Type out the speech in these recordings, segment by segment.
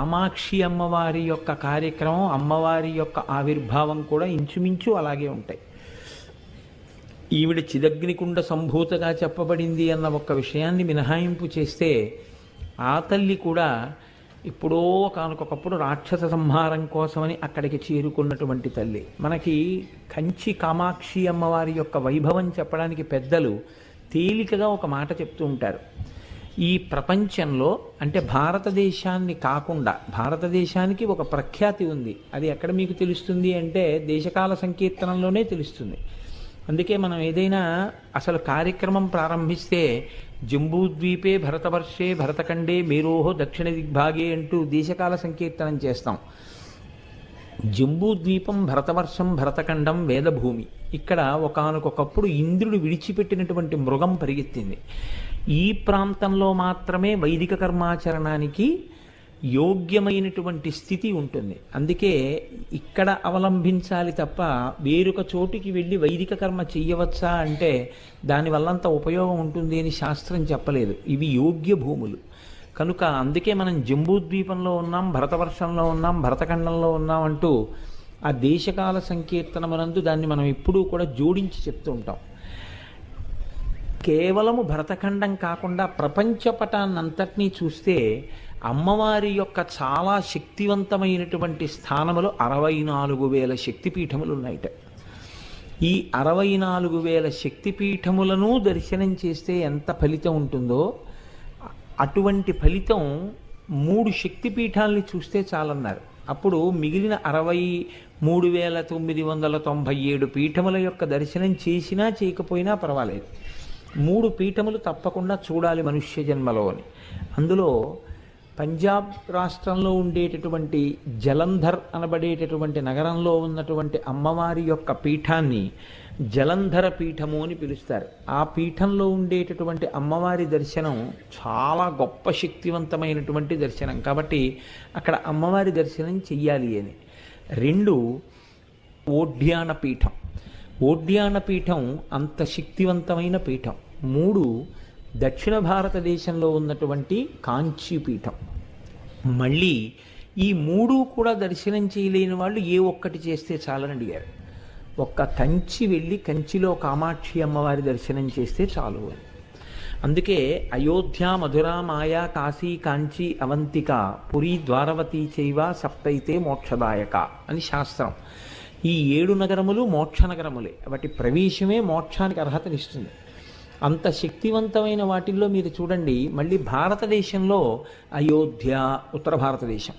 కామాక్షి అమ్మవారి యొక్క కార్యక్రమం అమ్మవారి యొక్క ఆవిర్భావం కూడా ఇంచుమించు అలాగే ఉంటాయి. ఈవిడ చిదగ్నికుండ సంభూతగా చెప్పబడింది అన్న ఒక్క విషయాన్ని మినహాయింపు చేస్తే ఆ తల్లి కూడా ఇప్పుడో కానొకప్పుడు రాక్షస సంహారం కోసమని అక్కడికి చేరుకున్నటువంటి తల్లి. మనకి కంచి కామాక్షి అమ్మవారి యొక్క వైభవం చెప్పడానికి పెద్దలు తేలికగా ఒక మాట చెప్తూ ఉంటారు. ఈ ప్రపంచంలో అంటే భారతదేశాన్ని కాకుండా భారతదేశానికి ఒక ప్రఖ్యాతి ఉంది. అది ఎక్కడ మీకు తెలుస్తుంది అంటే దేశకాల సంకీర్తనంలోనే తెలుస్తుంది. అందుకే మనం ఏదైనా అసలు కార్యక్రమం ప్రారంభిస్తే జంబూద్వీపే భరతవర్షే భరతఖండే మేరోహో దక్షిణ దిగ్భాగే అంటూ దేశకాల సంకీర్తనం చేస్తాం. జంబూద్వీపం భరతవర్షం భరతఖండం వేదభూమి. ఇక్కడ ఒకానొకప్పుడు ఇంద్రుడు విడిచిపెట్టినటువంటి మృగం పరిగెత్తింది. ఈ ప్రాంతంలో మాత్రమే వైదిక కర్మాచరణానికి యోగ్యమైనటువంటి స్థితి ఉంటుంది. అందుకే ఇక్కడ అవలంబించాలి తప్ప వేరొక చోటికి వెళ్ళి వైదిక కర్మ చెయ్యవచ్చా అంటే దానివల్లంత ఉపయోగం ఉంటుంది అని శాస్త్రం చెప్పలేదు. ఇవి యోగ్య భూములు. కనుక అందుకే మనం జంబూద్వీపంలో ఉన్నాం భరతవర్షంలో ఉన్నాం భరతఖండంలో ఉన్నాం అంటూ ఆ దేశకాల సంకీర్తనమునందు దాన్ని మనం ఎప్పుడూ కూడా జోడించి చెప్తూ ఉంటాం. కేవలము భరతఖండం కాకుండా ప్రపంచ పటాన్నంతటినీ చూస్తే అమ్మవారి యొక్క చాలా శక్తివంతమైనటువంటి స్థానములు అరవై నాలుగు వేల శక్తిపీఠములు ఉన్నాయిట. ఈ అరవై నాలుగు వేల శక్తిపీఠములను దర్శనం చేస్తే ఎంత ఫలితం ఉంటుందో అటువంటి ఫలితం మూడు శక్తిపీఠాలని చూస్తే చాలన్నారు. అప్పుడు మిగిలిన అరవై మూడు వేల తొమ్మిది వందల తొంభై ఏడు పీఠముల యొక్క దర్శనం చేసినా చేయకపోయినా పర్వాలేదు. మూడు పీఠములు తప్పకుండా చూడాలి మనుష్య జన్మలో అని. అందులో పంజాబ్ రాష్ట్రంలో ఉండేటటువంటి జలంధర్ అనబడేటటువంటి నగరంలో ఉన్నటువంటి అమ్మవారి యొక్క పీఠాన్ని జలంధర పీఠము అని పిలుస్తారు. ఆ పీఠంలో ఉండేటటువంటి అమ్మవారి దర్శనం చాలా గొప్ప శక్తివంతమైనటువంటి దర్శనం. కాబట్టి అక్కడ అమ్మవారి దర్శనం చెయ్యాలి అని. రెండు ఓడ్యాన పీఠం. ఓడ్యాన పీఠం అంత శక్తివంతమైన పీఠం. మూడు దక్షిణ భారతదేశంలో ఉన్నటువంటి కాంచీ పీఠం. మళ్ళీ ఈ మూడు కూడా దర్శనం చేయలేని వాళ్ళు ఏ ఒక్కటి చేస్తే చాలని అడిగారు. ఒక్క కంచి వెళ్ళి కంచిలో కామాక్షి అమ్మవారి దర్శనం చేస్తే చాలు అని. అందుకే అయోధ్య మధుర మాయా కాశీ కాంచి అవంతిక పురి ద్వారవతి చైవ సప్తైతే మోక్షదాయక అని శాస్త్రం. ఈ ఏడు నగరములు మోక్ష నగరములే. వాటి ప్రవేశమే మోక్షానికి అర్హతనిస్తుంది అంత శక్తివంతమైన వాటిల్లో మీరు చూడండి మళ్ళీ భారతదేశంలో అయోధ్య ఉత్తర భారతదేశం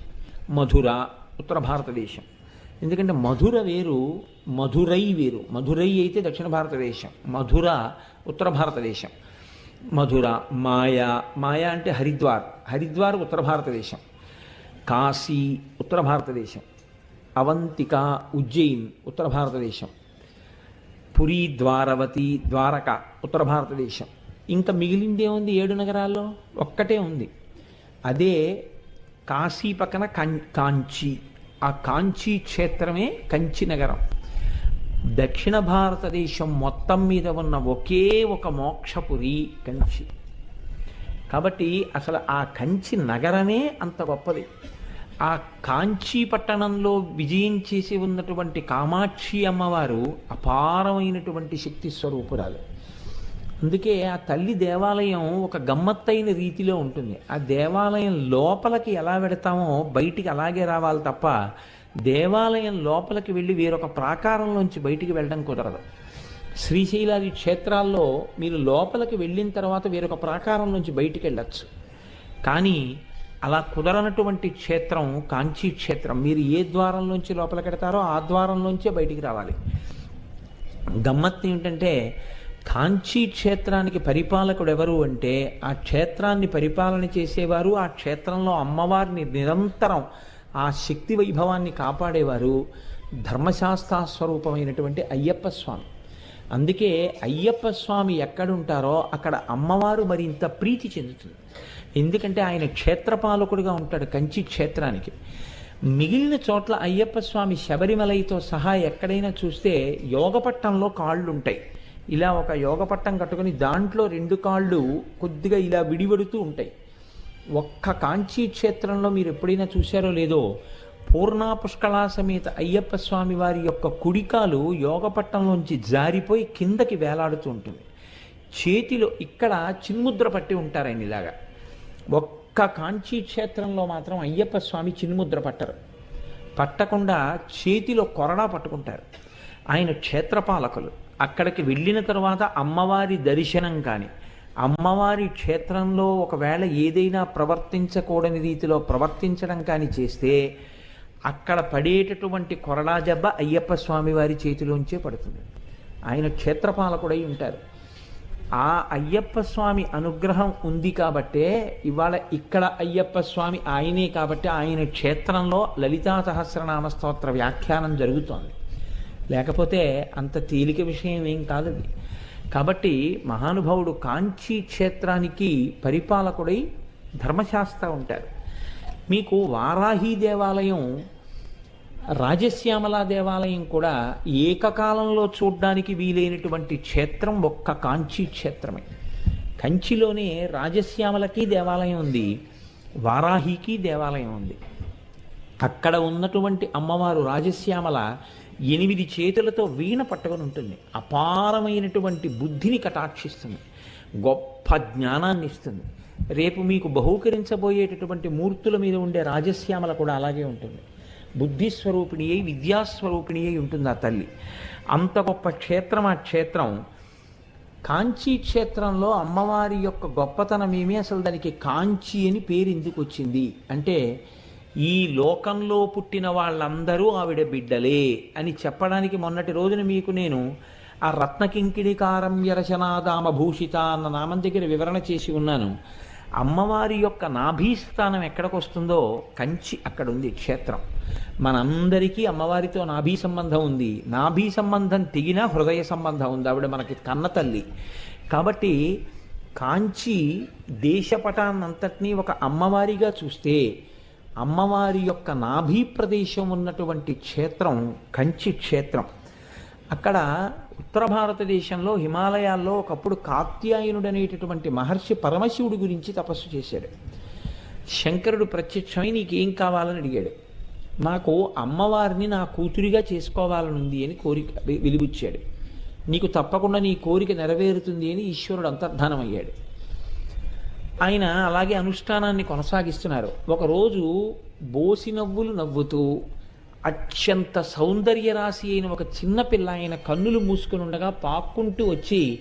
మధుర ఉత్తర భారతదేశం. ఎందుకంటే మధుర వేరు మధురై వేరు. మధురై అయితే దక్షిణ భారతదేశం మధుర ఉత్తర భారతదేశం. మధుర మాయా మాయా అంటే హరిద్వార్ హరిద్వార్ ఉత్తర భారతదేశం. కాశీ ఉత్తర భారతదేశం. అవంతిక ఉజ్జయిన్ ఉత్తర భారతదేశం. పురి ద్వారవతి ద్వారక ఉత్తర భారతదేశం. ఇంకా మిగిలిందే ఉంది ఏడు నగరాల్లో? ఒక్కటే ఉంది. అదే కాశీ పక్కన కం ఆ కాంచీ క్షేత్రమే కంచి నగరం. దక్షిణ భారతదేశం మొత్తం మీద ఉన్న ఒకే ఒక మోక్షపురి కంచి. కాబట్టి అసలు ఆ కంచి నగరమే అంత గొప్పది. ఆ కాంచీ పట్టణంలో విజయం చేసి ఉన్నటువంటి కామాక్షి అమ్మవారు అపారమైనటువంటి శక్తి స్వరూపురాలు. అందుకే ఆ తల్లి దేవాలయం ఒక గమ్మత్తైన రీతిలో ఉంటుంది. ఆ దేవాలయం లోపలికి ఎలా పెడతామో బయటికి అలాగే రావాలి తప్ప దేవాలయం లోపలికి వెళ్ళి వేరొక ప్రాకారంలోంచి బయటికి వెళ్ళడం కుదరదు. శ్రీశైలాది క్షేత్రాల్లో మీరు లోపలికి వెళ్ళిన తర్వాత వేరొక ప్రాకారం నుంచి బయటికి వెళ్ళచ్చు. కానీ అలా కుదరనటువంటి క్షేత్రం కాంచీ క్షేత్రం మీరు ఏ ద్వారంలోంచి లోపల పెడతారో ఆ ద్వారంలోంచే బయటికి రావాలి. గమ్మత్తు ఏమిటంటే కాంచీ క్షేత్రానికి పరిపాలకుడు ఎవరు అంటే ఆ క్షేత్రాన్ని పరిపాలన చేసేవారు ఆ క్షేత్రంలో అమ్మవారిని నిరంతరం ఆ శక్తి వైభవాన్ని కాపాడేవారు ధర్మశాస్త్ర స్వరూపమైనటువంటి అయ్యప్ప స్వామి. అందుకే అయ్యప్ప స్వామి ఎక్కడుంటారో అక్కడ అమ్మవారు మరింత ప్రీతి చెందుతుంది. ఎందుకంటే ఆయన క్షేత్రపాలకుడుగా ఉంటాడు కంచి క్షేత్రానికి. మిగిలిన చోట్ల అయ్యప్ప స్వామి శబరిమలైతో సహా ఎక్కడైనా చూస్తే యోగపట్టంలో కాళ్ళు ఉంటాయి ఇలా ఒక యోగపట్టం కట్టుకొని దాంట్లో రెండు కాళ్ళు కొద్దిగా ఇలా విడివడుతూ ఉంటాయి. ఒక్క కాంచీ క్షేత్రంలో మీరు ఎప్పుడైనా చూశారో లేదో పూర్ణా పుష్కళా సమేత అయ్యప్ప స్వామి వారి యొక్క కుడికాలు యోగపట్టంలోంచి జారిపోయి కిందకి వేలాడుతూ ఉంటుంది. చేతిలో ఇక్కడ చిన్ముద్ర పట్టి ఉంటారు ఆయన ఇలాగా. ఒక్క కాంచీ క్షేత్రంలో మాత్రం అయ్యప్ప స్వామి చిన్ముద్ర పట్టరు. పట్టకుండా చేతిలో కొరడా పట్టుకుంటారు. ఆయన క్షేత్రపాలకులు. అక్కడికి వెళ్ళిన తర్వాత అమ్మవారి దర్శనం కానీ అమ్మవారి క్షేత్రంలో ఒకవేళ ఏదైనా ప్రవర్తించకూడని రీతిలో ప్రవర్తించడం కానీ చేస్తే అక్కడ పడేటటువంటి కొరడా జబ్బ అయ్యప్ప స్వామి వారి చేతిలోంచే పడుతుంది. ఆయన క్షేత్రపాలకుడై ఉంటారు. ఆ అయ్యప్ప స్వామి అనుగ్రహం ఉంది కాబట్టే ఇవాళ ఇక్కడ అయ్యప్ప స్వామి ఆయనే కాబట్టి ఆయన క్షేత్రంలో లలితా సహస్రనామ స్తోత్ర వ్యాఖ్యానం జరుగుతోంది. లేకపోతే అంత తేలిక విషయం ఏం కాదు అది. కాబట్టి మహానుభావుడు కాంచీ క్షేత్రానికి పరిపాలకుడై ధర్మశాస్త్ర ఉంటారు. మీకు వారాహి దేవాలయం రాజశ్యామల దేవాలయం కూడా ఏకకాలంలో చూడ్డానికి వీలైనటువంటి క్షేత్రం ఒక్క కాంచీ క్షేత్రమే. కంచిలోనే రాజశ్యామలకి దేవాలయం ఉంది వారాహికి దేవాలయం ఉంది. అక్కడ ఉన్నటువంటి అమ్మవారు రాజశ్యామల ఎనిమిది చేతులతో వీణ పట్టుకొని ఉంటుంది. అపారమైనటువంటి బుద్ధిని కటాక్షిస్తుంది గొప్ప జ్ఞానాన్ని ఇస్తుంది. రేపు మీకు బహూకరించబోయేటటువంటి మూర్తుల మీద ఉండే రాజశ్యామల కూడా అలాగే ఉంటుంది. బుద్ధిస్వరూపిణి అయి విద్యాస్వరూపిణి అయి ఉంటుంది ఆ తల్లి. అంత గొప్ప క్షేత్రం ఆ క్షేత్రం. కాంచీ క్షేత్రంలో అమ్మవారి యొక్క గొప్పతనం ఏమి? అసలు దానికి కాంచి అని పేరు ఎందుకు వచ్చింది? అంటే ఈ లోకంలో పుట్టిన వాళ్ళందరూ ఆవిడ బిడ్డలే అని చెప్పడానికి మొన్నటి రోజున మీకు నేను ఆ రత్నకింకిణికారం యరచనాదామ అన్న నామం దగ్గర వివరణ చేసి ఉన్నాను. అమ్మవారి యొక్క నాభీస్థానం ఎక్కడికి వస్తుందో కంచి అక్కడ ఉంది క్షేత్రం. మనందరికీ అమ్మవారితో నాభీ సంబంధం ఉంది. నాభీ సంబంధం తెగినా హృదయ సంబంధం ఉంది. ఆవిడ మనకి కన్న తల్లి. కాబట్టి కాంచి దేశపటాన్నంతటినీ ఒక అమ్మవారిగా చూస్తే అమ్మవారి యొక్క నాభీ ప్రదేశం ఉన్నటువంటి క్షేత్రం కంచి క్షేత్రం. అక్కడ ఉత్తర భారతదేశంలో హిమాలయాల్లో ఒకప్పుడు కాత్యాయనుడు అనేటటువంటి మహర్షి పరమశివుడి గురించి తపస్సు చేశాడు. శంకరుడు ప్రత్యక్షమై నీకేం కావాలని అడిగాడు. నాకు అమ్మవారిని నా కూతురిగా చేసుకోవాలనుంది అని కోరిక వెలిబుచ్చాడు. నీకు తప్పకుండా నీ కోరిక నెరవేరుతుంది అని ఈశ్వరుడు అంతర్ధానమయ్యాడు. ఆయన అలాగే అనుష్ఠానాన్ని కొనసాగిస్తున్నారు. ఒకరోజు బోసి నవ్వులు నవ్వుతూ అత్యంత సౌందర్య రాశి అయిన ఒక చిన్నపిల్ల ఆయన కన్నులు మూసుకుని ఉండగా పాక్కుంటూ వచ్చి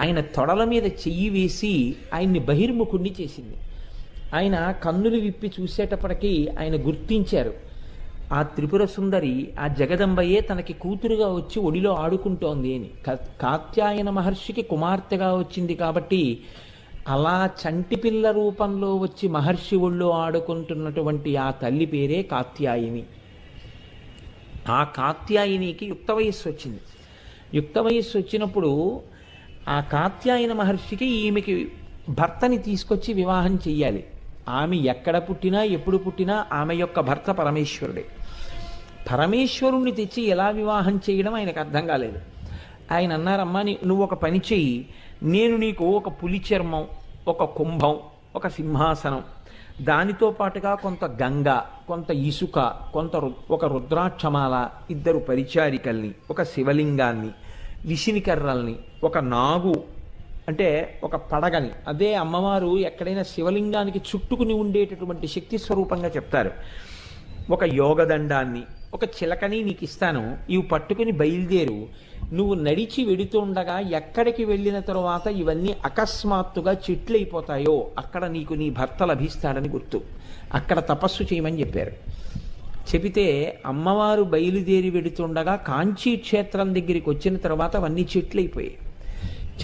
ఆయన తొడల మీద చెయ్యి వేసి ఆయన్ని బహిర్ముఖుణ్ణి చేసింది. ఆయన కన్నులు విప్పి చూసేటప్పటికీ ఆయన గుర్తించారు. ఆ త్రిపుర సుందరి ఆ జగదంబయే తనకి కూతురుగా వచ్చి ఒడిలో ఆడుకుంటోంది అని. కాత్యాయన మహర్షికి కుమార్తెగా వచ్చింది కాబట్టి అలా చంటి పిల్ల రూపంలో వచ్చి మహర్షి ఒళ్ళో ఆడుకుంటున్నటువంటి ఆ తల్లి పేరే కాత్యాయిని. ఆ కాత్యాయనికి యుక్త వయస్సు వచ్చింది. యుక్త వయస్సు వచ్చినప్పుడు ఆ కాత్యాయన మహర్షికి ఈమెకి భర్తని తీసుకొచ్చి వివాహం చెయ్యాలి. ఆమె ఎక్కడ పుట్టినా ఎప్పుడు పుట్టినా ఆమె యొక్క భర్త పరమేశ్వరుడే. పరమేశ్వరుణ్ణి తెచ్చి ఎలా వివాహం చేయడం ఆయనకు అర్థం కాలేదు. ఆయన అన్నారమ్మా నీ నువ్వు ఒక పని చెయ్యి. నేను నీకు ఒక పులి చర్మం ఒక కుంభం ఒక సింహాసనం దానితో పాటుగా కొంత గంగ కొంత ఇసుక కొంత రు- ఒక రుద్రాక్షమాల ఇద్దరు పరిచారికల్ని ఒక శివలింగాన్ని విసినికర్రల్ని ఒక నాగు అంటే ఒక పడగని. అదే అమ్మవారు ఎక్కడైనా శివలింగానికి చుట్టుకుని ఉండేటటువంటి శక్తి స్వరూపంగా చెప్తారు. ఒక యోగదండాన్ని ఒక చిలకని నీకు ఇస్తాను ఇవి పట్టుకుని బయలుదేరు. నువ్వు నడిచి వెడుతుండగా ఎక్కడికి వెళ్ళిన తరువాత ఇవన్నీ అకస్మాత్తుగా చెట్లయిపోతాయో అక్కడ నీకు నీ భర్త లభిస్తాడని గుర్తు. అక్కడ తపస్సు చేయమని చెప్పారు. చెబితే అమ్మవారు బయలుదేరి వెడుతుండగా కాంచీ క్షేత్రం దగ్గరికి వచ్చిన తర్వాత అవన్నీ చెట్లయిపోయాయి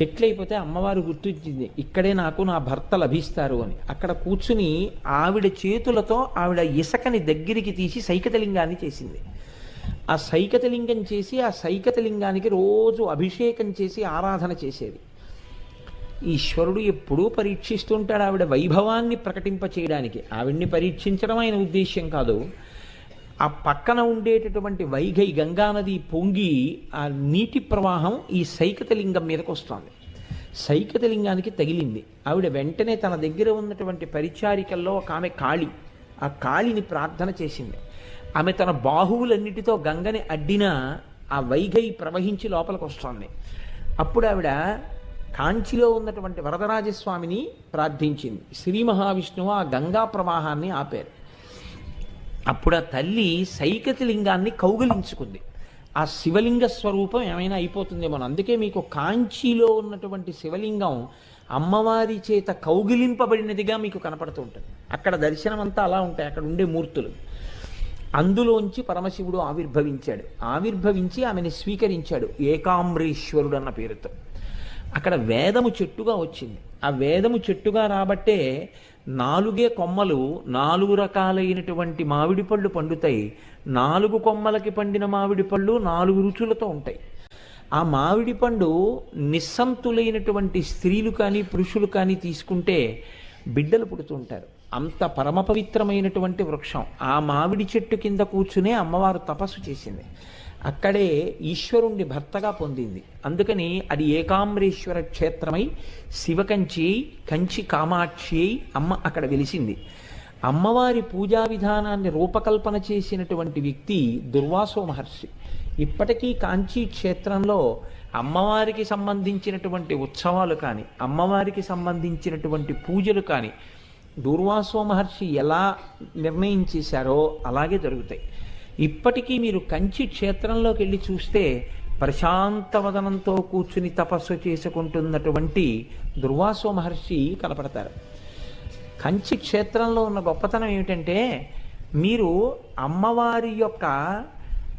చెట్లయిపోతే అమ్మవారు గుర్తించింది ఇక్కడే నాకు నా భర్త లభిస్తారు అని. అక్కడ కూర్చుని ఆవిడ చేతులతో ఆవిడ ఇసకని దగ్గరికి తీసి సైకతలింగాన్ని చేసింది. ఆ సైకతలింగం చేసి ఆ సైకతలింగానికి రోజు అభిషేకం చేసి ఆరాధన చేసేది. ఈశ్వరుడు ఎప్పుడూ పరీక్షిస్తుంటాడు ఆవిడ వైభవాన్ని ప్రకటింప చేయడానికి ఆవిడ్ని పరీక్షించడం ఆయన ఉద్దేశ్యం కాదు. ఆ పక్కన ఉండేటటువంటి వైఘై గంగానది పొంగి ఆ నీటి ప్రవాహం ఈ సైకతలింగం మీదకి వస్తుంది. సైకతలింగానికి తగిలింది. ఆవిడ వెంటనే తన దగ్గర ఉన్నటువంటి పరిచారికల్లో ఒక ఆమె కాళి ఆ కాళిని ప్రార్థన చేసింది. ఆమె తన బాహువులన్నిటితో గంగని అడ్డినా ఆ వైఘై ప్రవహించి లోపలికి వస్తోంది. అప్పుడు ఆవిడ కాంచిలో ఉన్నటువంటి వరదరాజస్వామిని ప్రార్థించింది. శ్రీ మహావిష్ణువు ఆ గంగా ప్రవాహాన్ని ఆపారు. అప్పుడు ఆ తల్లి సైకతి లింగాన్ని కౌగిలించుకుంది. ఆ శివలింగ స్వరూపం ఏమైనా అయిపోతుందేమో అందుకే మీకు కాంచీలో ఉన్నటువంటి శివలింగం అమ్మవారి చేత కౌగిలింపబడినదిగా మీకు కనపడుతూ ఉంటుంది. అక్కడ దర్శనం అంతా అలా ఉంటాయి. అక్కడ ఉండే మూర్తులు. అందులోంచి పరమశివుడు ఆవిర్భవించాడు. ఆవిర్భవించి ఆమెని స్వీకరించాడు. ఏకాంబరీశ్వరుడు అన్న పేరుతో. అక్కడ వేదము చెట్టుగా వచ్చింది. ఆ వేదము చెట్టుగా రాబట్టే నాలుగే కొమ్మలు నాలుగు రకాలైనటువంటి మామిడి పళ్ళు పండుతాయి. నాలుగు కొమ్మలకి పండిన మామిడి పళ్ళు నాలుగు రుచులతో ఉంటాయి. ఆ మామిడి పండు నిస్సంతులైనటువంటి స్త్రీలు కానీ పురుషులు కానీ తీసుకుంటే బిడ్డలు పుడుతుంటారు. అంత పరమ పవిత్రమైనటువంటి వృక్షం. ఆ మామిడి చెట్టు కింద కూర్చునే అమ్మవారు తపస్సు చేసింది. అక్కడే ఈశ్వరుణ్ణి భర్తగా పొందింది. అందుకని అది ఏకాంబరేశ్వర క్షేత్రమై శివకంచి కంచి కామాక్షి అయి అమ్మ అక్కడ వెలిసింది. అమ్మవారి పూజా విధానాన్ని రూపకల్పన చేసినటువంటి వ్యక్తి దుర్వాసో మహర్షి. ఇప్పటికీ కాంచీ క్షేత్రంలో అమ్మవారికి సంబంధించినటువంటి ఉత్సవాలు కానీ అమ్మవారికి సంబంధించినటువంటి పూజలు కానీ దుర్వాసో మహర్షి ఎలా నిర్ణయం చేశారో అలాగే జరుగుతాయి. ఇప్పటికీ మీరు కంచి క్షేత్రంలోకి వెళ్ళి చూస్తే ప్రశాంతవదనంతో కూర్చుని తపస్సు చేసుకుంటున్నటువంటి దుర్వాసో మహర్షి కనపడతారు. కంచి క్షేత్రంలో ఉన్న గొప్పతనం ఏమిటంటే మీరు అమ్మవారి యొక్క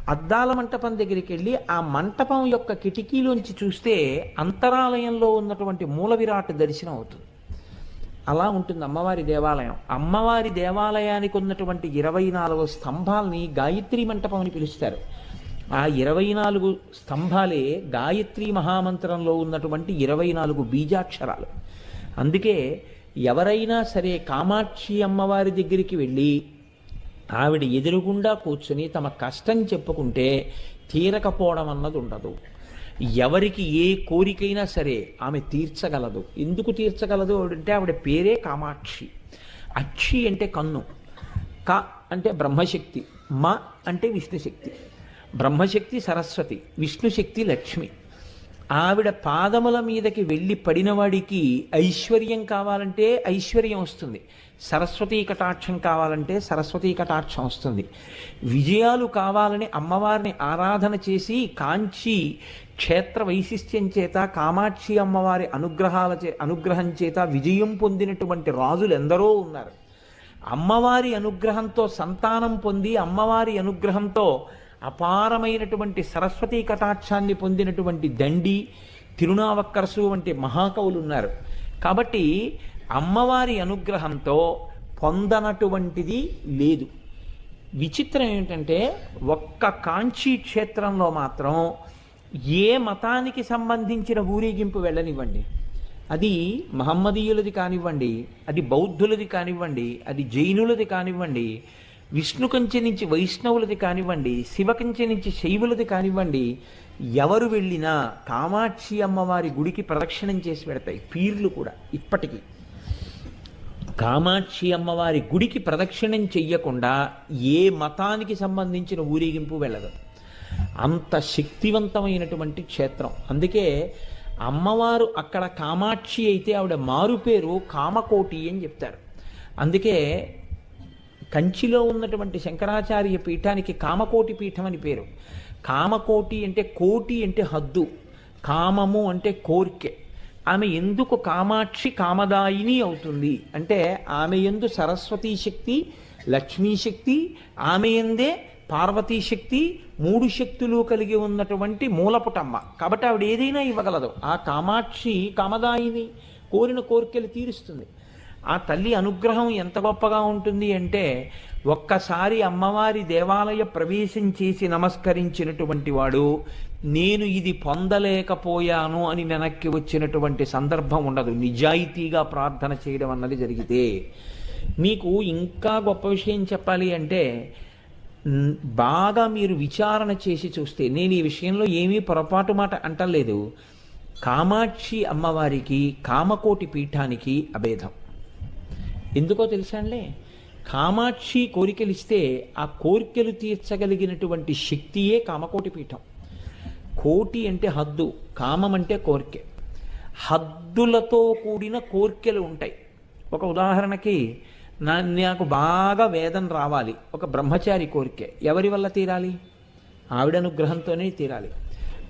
అద్దాల మంటపం దగ్గరికి వెళ్ళి ఆ మంటపం యొక్క కిటికీలోంచి చూస్తే అంతరాలయంలో ఉన్నటువంటి మూల విరాట్ దర్శనం అవుతుంది. అలా ఉంటుంది అమ్మవారి దేవాలయం. అమ్మవారి దేవాలయానికి ఉన్నటువంటి ఇరవై నాలుగు స్తంభాల్ని గాయత్రి మంటపం అని పిలుస్తారు. ఆ ఇరవై నాలుగు స్తంభాలే గాయత్రి మహామంత్రంలో ఉన్నటువంటి ఇరవై నాలుగు బీజాక్షరాలు. అందుకే ఎవరైనా సరే కామాక్షి అమ్మవారి దగ్గరికి వెళ్ళి ఆవిడ ఎదురుగుండా కూర్చుని తమ కష్టం చెప్పుకుంటే తీరకపోవడం అన్నది ఉండదు. ఎవరికి ఏ కోరికైనా సరే ఆమె తీర్చగలదు. ఎందుకు తీర్చగలదు అంటే ఆవిడ పేరే కామాక్షి. అక్షి అంటే కన్ను. క అంటే బ్రహ్మశక్తి. మ అంటే విష్ణుశక్తి. బ్రహ్మశక్తి సరస్వతి విష్ణుశక్తి లక్ష్మి. ఆవిడ పాదముల మీదకి వెళ్ళి పడినవాడికి ఐశ్వర్యం కావాలంటే ఐశ్వర్యం వస్తుంది. సరస్వతీ కటాక్షం కావాలంటే సరస్వతీ కటాక్షం వస్తుంది. విజయాలు కావాలని అమ్మవారిని ఆరాధన చేసి కాంచి క్షేత్ర వైశిష్ట్యం చేత కామాక్షి అమ్మవారి అనుగ్రహాల చే అనుగ్రహం చేత విజయం పొందినటువంటి రాజులు ఎందరో ఉన్నారు. అమ్మవారి అనుగ్రహంతో సంతానం పొంది అమ్మవారి అనుగ్రహంతో అపారమైనటువంటి సరస్వతీ కటాక్షాన్ని పొందినటువంటి దండి తిరునావక్కరసు వంటి మహాకవులు ఉన్నారు కాబట్టి అమ్మవారి అనుగ్రహంతో పొందనటువంటిది లేదు. విచిత్రం ఏమిటంటే ఒక్క కాంచీ క్షేత్రంలో మాత్రం ఏ మతానికి సంబంధించిన ఊరేగింపు వెళ్ళనివ్వండి. అది మహమ్మదీయులది కానివ్వండి అది బౌద్ధులది కానివ్వండి అది జైనులది కానివ్వండి విష్ణు కంచె నుంచి వైష్ణవులది కానివ్వండి శివ కంచె నుంచి శైవులది కానివ్వండి ఎవరు వెళ్ళినా కామాక్షి అమ్మవారి గుడికి ప్రదక్షిణం చేసి పెడతాయి పీర్లు కూడా ఇప్పటికీ. కామాక్షి అమ్మవారి గుడికి ప్రదక్షిణం చెయ్యకుండా ఏ మతానికి సంబంధించిన ఊరేగింపు వెళ్ళదు. అంత శక్తివంతమైనటువంటి క్షేత్రం. అందుకే అమ్మవారు అక్కడ కామాక్షి అయితే ఆవిడ మారు పేరు కామకోటి అని చెప్తారు. అందుకే కంచిలో ఉన్నటువంటి శంకరాచార్య పీఠానికి కామకోటి పీఠం అని పేరు. కామకోటి అంటే కోటి అంటే హద్దు. కామము అంటే కోరికే. ఆమె ఎందుకు కామాక్షి కామదాయిని అవుతుంది? అంటే ఆమె ఎందు సరస్వతీ శక్తి లక్ష్మీ శక్తి ఆమె ఎందే పార్వతీ శక్తి మూడు శక్తులు కలిగి ఉన్నటువంటి మూలపుటమ్మ. కాబట్టి ఆవిడ ఏదైనా ఇవ్వగలదు. ఆ కామాక్షి కామదాయిని కోరిన కోరికలు తీరుస్తుంది. ఆ తల్లి అనుగ్రహం ఎంత గొప్పగా ఉంటుంది అంటే ఒక్కసారి అమ్మవారి దేవాలయ ప్రవేశం చేసి నమస్కరించినటువంటి వాడు నేను ఇది పొందలేకపోయాను అని వెనక్కి వచ్చినటువంటి సందర్భం ఉండదు. నిజాయితీగా ప్రార్థన చేయడం అన్నది జరిగితే మీకు ఇంకా గొప్ప విషయం చెప్పాలి అంటే బాగా మీరు విచారణ చేసి చూస్తే నేను ఈ విషయంలో ఏమీ పొరపాటు మాట అంటలేదు. కామాక్షి అమ్మవారికి కామకోటి పీఠానికి అభేదం. ఎందుకో తెలుసాంలే కామాక్షి కోరికలు ఇస్తే ఆ కోరికలు తీర్చగలిగినటువంటి శక్తియే కామకోటి పీఠం. కోటి అంటే హద్దు కామం అంటే కోరికే. హద్దులతో కూడిన కోరికలు ఉంటాయి. ఒక ఉదాహరణకి నా నాకు బాగా వేదం రావాలి. ఒక బ్రహ్మచారి కోరిక. ఎవరి వల్ల తీరాలి? ఆవిడ అనుగ్రహంతోనే తీరాలి.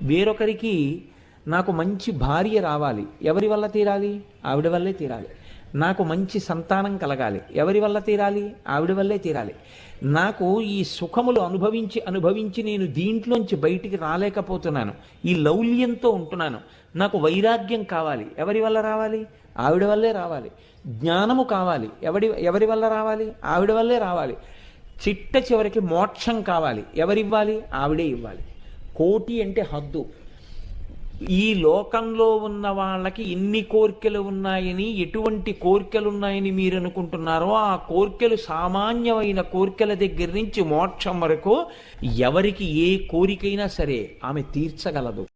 వేరొకరికి నాకు మంచి భార్య రావాలి. ఎవరి వల్ల తీరాలి? ఆవిడ వల్లే తీరాలి. నాకు మంచి సంతానం కలగాలి. ఎవరి వల్ల తీరాలి? ఆవిడ వల్లే తీరాలి. నాకు ఈ సుఖములు అనుభవించి అనుభవించి నేను దీంట్లోంచి బయటికి రాలేకపోతున్నాను. ఈ లౌల్యంతో ఉంటున్నాను. నాకు వైరాగ్యం కావాలి. ఎవరి వల్ల రావాలి? ఆవిడ వల్లే రావాలి. జ్ఞానము కావాలి. ఎవడి ఎవరి వల్ల రావాలి? ఆవిడ వల్లే రావాలి. చిట్ట చివరికి మోక్షం కావాలి. ఎవరివ్వాలి? ఆవిడే ఇవ్వాలి. కోటి అంటే హద్దు. ఈ లోకంలో ఉన్న వాళ్ళకి ఎన్ని కోరికలు ఉన్నాయని ఎటువంటి కోరికలు ఉన్నాయని మీరు అనుకుంటున్నారో ఆ కోరికలు సామాన్యమైన కోరికల దగ్గర నుంచి మోక్షం వరకు ఎవరికి ఏ కోరికైనా సరే ఆమె తీర్చగలదు.